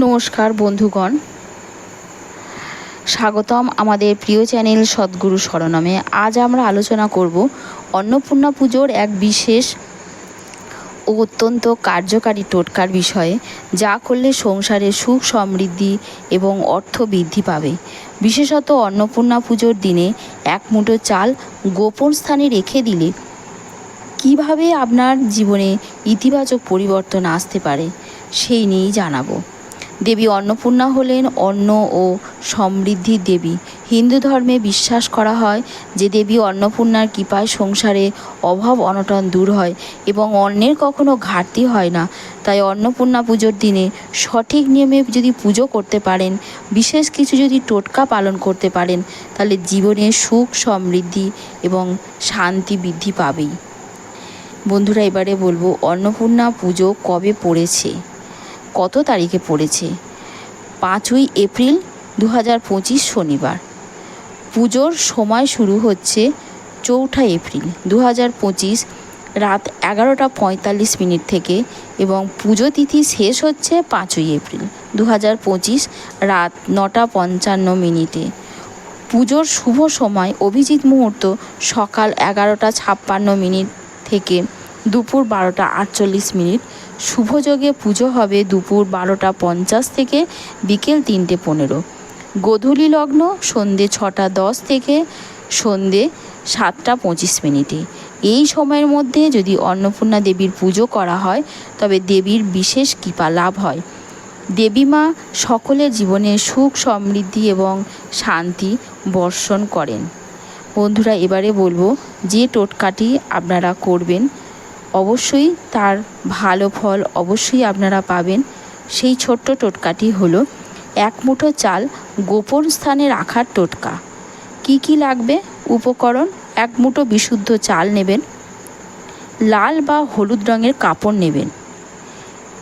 নমস্কার বন্ধুগণ। স্বাগতম আমাদের প্রিয় চ্যানেল সদ্গুরু শরণমে আজ আমরা আলোচনা করব অন্নপূর্ণা পুজোর এক বিশেষ ও অত্যন্ত কার্যকারী টোটকার বিষয়ে, যা করলে সংসারে সুখ সমৃদ্ধি এবং অর্থ বৃদ্ধি পাবে। বিশেষত অন্নপূর্ণা পুজোর দিনে এক মুঠো চাল গোপন স্থানে রেখে দিলে কীভাবে আপনার জীবনে ইতিবাচক পরিবর্তন আসতে পারে, সেই নিয়েই জানাব। দেবী অন্নপূর্ণা হলেন অন্ন ও সমৃদ্ধির দেবী। হিন্দু ধর্মে বিশ্বাস করা হয় যে দেবী অন্নপূর্ণার কৃপায় সংসারে অভাব অনটন দূর হয় এবং অন্নের কখনো ঘাটতি হয় না। তাই অন্নপূর্ণা পুজোর দিনে সঠিক নিয়মে যদি পুজো করতে পারেন, বিশেষ কিছু যদি টোটকা পালন করতে পারেন, তাহলে জীবনে সুখ, সমৃদ্ধি এবং শান্তি বৃদ্ধি পাবেই। বন্ধুরা, এবারে বলব অন্নপূর্ণা পুজো কবে পড়েছে? কত তারিখে পড়েছে? পাঁচই এপ্রিল দু হাজার পঁচিশ শনিবার। পুজোর সময় শুরু হচ্ছে চৌঠা এপ্রিল দু হাজার পঁচিশ রাত এগারোটা পঁয়তাল্লিশ মিনিট থেকে এবং পুজো তিথি শেষ হচ্ছে পাঁচই এপ্রিল দু হাজার পঁচিশ রাত নটা পঞ্চান্ন মিনিটে। পুজোর শুভ সময় অভিজিৎ মুহূর্ত সকাল এগারোটা ছাপ্পান্ন মিনিট থেকে দুপুর বারোটা আটচল্লিশ মিনিট শুভযোগে পুজো হবে দুপুর বারোটা পঞ্চাশ থেকে বিকেল তিনটে পনেরো। গোধূলি লগ্ন সন্ধে ছটা দশ থেকে সন্ধে সাতটা পঁচিশ মিনিটে। এই সময়ের মধ্যে যদি অন্নপূর্ণা দেবীর পুজো করা হয়, তবে দেবীর বিশেষ কৃপা লাভ হয়। দেবী মা সকলের জীবনে সুখ, সমৃদ্ধি এবং শান্তি বর্ষণ করেন। বন্ধুরা, এবারে বলব যে টোটকাটি আপনারা করবেন অবশ্যই তার ভালো ফল অবশ্যই আপনারা পাবেন। সেই ছোট্ট টোটকাটি হলো এক মুঠো চাল গোপন স্থানে রাখার টোটকা। কি কি লাগবে? উপকরণ, এক মুঠো বিশুদ্ধ চাল নেবেন। লাল বা হলুদ রঙের কাপড় নেবেন।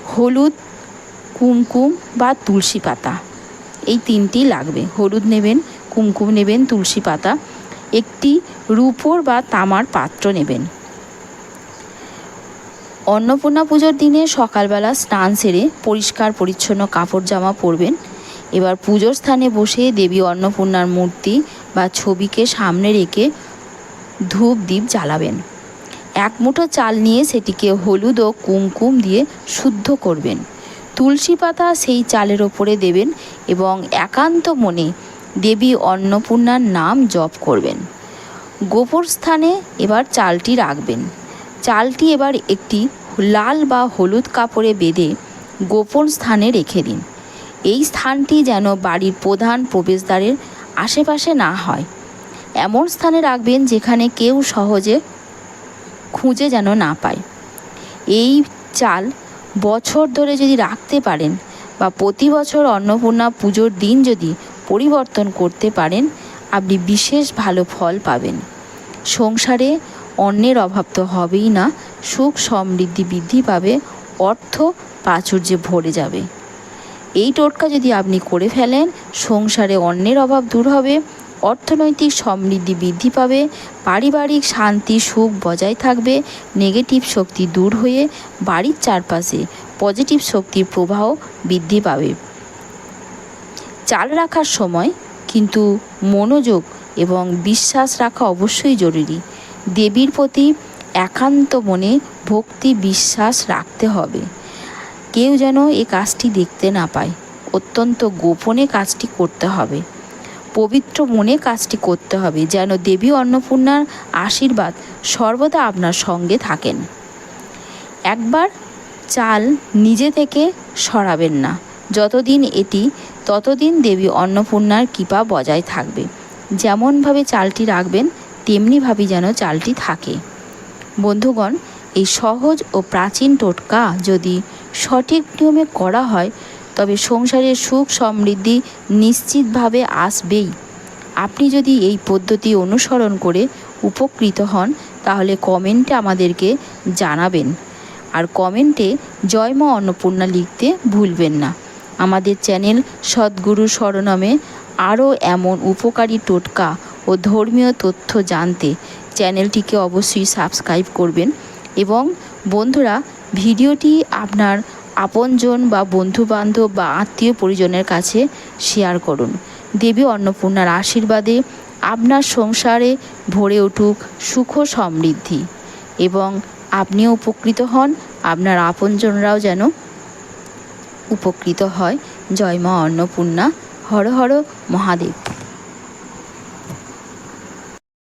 হলুদ, কুমকুম বা তুলসী পাতা। এই তিনটি লাগবে। হলুদ নেবেন, কুমকুম নেবেন, তুলসী পাতা। একটি রূপোর বা তামার পাত্র নেবেন। অন্নপূর্ণা পুজোর দিনে সকালবেলা স্নান সেরে পরিষ্কার পরিচ্ছন্ন কাপড় জামা পরবেন। এবার পুজোর স্থানে বসে দেবী অন্নপূর্ণার মূর্তি বা ছবিকে সামনে রেখে ধূপ দ্বীপ জ্বালাবেন। এক মুঠো চাল নিয়ে সেটিকে হলুদ ও কুমকুম দিয়ে শুদ্ধ করবেন। তুলসী পাতা সেই চালের ওপরে দেবেন এবং একান্ত মনে দেবী অন্নপূর্ণার নাম জপ করবেন। গোপর স্থানে এবার চালটি রাখবেন। চালটি এবার একটি লাল বা হলুদ কাপড়ে বেঁধে গোপন স্থানে রেখে দিন। এই স্থানটি যেন বাড়ির প্রধান প্রবেশদ্বারের আশেপাশে না হয়। এমন স্থানে রাখবেন যেখানে কেউ সহজে খুঁজে যেন না পায়। এই চাল বছর ধরে যদি রাখতে পারেন বা প্রতি বছর অন্নপূর্ণা পুজোর দিন যদি পরিবর্তন করতে পারেন, আপনি বিশেষ ভালো ফল পাবেন। সংসারে অন্যের অভাব তো হবেই না। সুখ সমৃদ্ধি বৃদ্ধি পাবে, অর্থ প্রাচুর্যে ভরে যাবে। এই টোটকা যদি আপনি করে ফেলেন, সংসারে অন্যের অভাব দূর হবে, অর্থনৈতিক সমৃদ্ধি বৃদ্ধি পাবে, পারিবারিক শান্তি, সুখ বজায় থাকবে নেগেটিভ শক্তি দূর হয়ে বাড়ির চারপাশে পজিটিভ শক্তির প্রবাহ বৃদ্ধি পাবে। চাল রাখার সময় কিন্তু মনোযোগ এবং বিশ্বাস রাখা অবশ্যই জরুরি। দেবীর প্রতি একান্ত মনে ভক্তি বিশ্বাস রাখতে হবে। কেউ যেন এ কাজটি দেখতে না পায়। অত্যন্ত গোপনে কাজটি করতে হবে। পবিত্র মনে কাজটি করতে হবে যেন দেবী অন্নপূর্ণার আশীর্বাদ সর্বদা আপনার সঙ্গে থাকেন। একবার চাল নিজে থেকে সরাবেন না। যতদিন এটি, ততদিন দেবী অন্নপূর্ণার কৃপা বজায় থাকবে। যেমনভাবে চালটি রাখবেন তেমনিভাবেই যেন চালটি থাকে। বন্ধুগণ, এই সহজ ও প্রাচীন টোটকা যদি সঠিক নিয়মে করা হয়, তবে সংসারের সুখ সমৃদ্ধি নিশ্চিতভাবে আসবেই। আপনি যদি এই পদ্ধতি অনুসরণ করে উপকৃত হন, তাহলে কমেন্টে আমাদেরকে জানাবেন। আর কমেন্টে জয় মা অন্নপূর্ণা লিখতে ভুলবেন না। আমাদের চ্যানেল সদ্গুরু শরণমে আরও এমন উপকারী টোটকা ও ধর্মীয় তথ্য জানতে চ্যানেলটিকে অবশ্যই সাবস্ক্রাইব করবেন এবং বন্ধুরা, ভিডিওটি আপনার আপনজন বা বন্ধুবান্ধব বা আত্মীয় পরিজনের কাছে শেয়ার করুন। দেবী অন্নপূর্ণার আশীর্বাদে আপনার সংসারে ভরে উঠুক সুখ সমৃদ্ধি এবং আপনিও উপকৃত হন, আপনার আপনজনরাও যেন উপকৃত হয়। জয় মা অন্নপূর্ণা। হর হর মহাদেব।